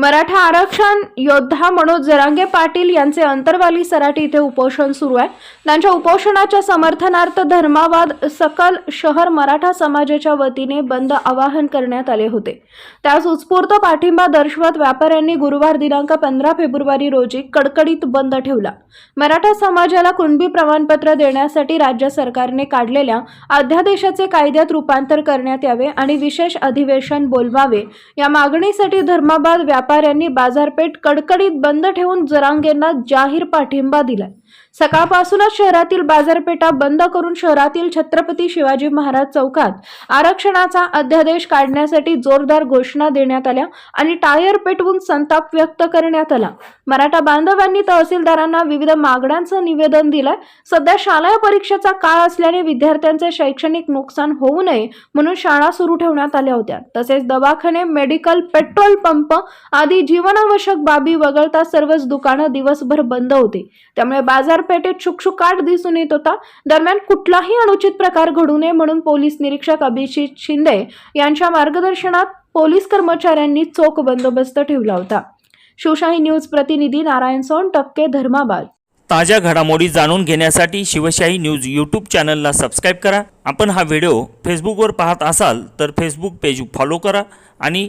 मराठा आरक्षण योद्धा मनोज जरांगे पाटील यांचे अंतरवाली सराटी इथे उपोषण सुरू आहे. त्यांच्या उपोषणाच्या समर्थनार्थ धर्मावाद सकल शहर मराठा समाजाच्या वतीने बंद आवाहन करण्यात आले होते. त्यास उत्स्फूर्त पाठिंबा दर्शवत व्यापाऱ्यांनी गुरुवार दिनांक पंधरा फेब्रुवारी रोजी कडकडीत बंद ठेवला. मराठा समाजाला कुणबी प्रमाणपत्र देण्यासाठी राज्य सरकारने काढलेल्या अध्यादेशाचे कायद्यात रूपांतर करण्यात यावे आणि विशेष अधिवेशन बोलवावे या मागणीसाठी धर्माबाद व्यापाऱ्यांनी बाजारपेठ कडकडीत बंद ठेवून जरांगेंना जाहीर पाठिंबा दिलाय. सकाळपासूनच शहरातील बाजारपेठा बंद करून शहरातील छत्रपती शिवाजी महाराज चौकात आरक्षणाचा अध्यादेश काढण्यासाठी जोरदार घोषणा देण्यात आल्या आणि टायर पेटवून संताप व्यक्त करण्यात आला. मराठा बांधवांनी तहसीलदारांना विविध मागण्यांचं निवेदन दिलंय. सध्या शालेय परीक्षेचा काळ असल्याने विद्यार्थ्यांचे शैक्षणिक नुकसान होऊ नये म्हणून शाळा सुरू ठेवण्यात आल्या होत्या. तसेच दवाखाने मेडिकल पेट्रोल पंप आदी जीवनावश्यक बाबी वगळता सर्वच दुकानं दिवसभर बंद होती. त्यामुळे बाजारपेठेत शुकशुकाट दिसून येत होता. दरम्यान कुठलाही अनुचित प्रकार घडू नये म्हणून पोलीस निरीक्षक अभिजित शिंदे यांच्या मार्गदर्शनात पोलीस कर्मचाऱ्यांनी चोख बंदोबस्त ठेवला होता. शिवशाही न्यूज प्रतिनिधी नारायण सोन टक्के धर्माबाद. ताज्या घडामोडी जाणून घेण्यासाठी शिवशाही न्यूज यूट्यूब चॅनलला सबस्क्राईब करा. आपण हा व्हिडिओ फेसबुकवर पाहत असाल तर फेसबुक पेज फॉलो करा आणि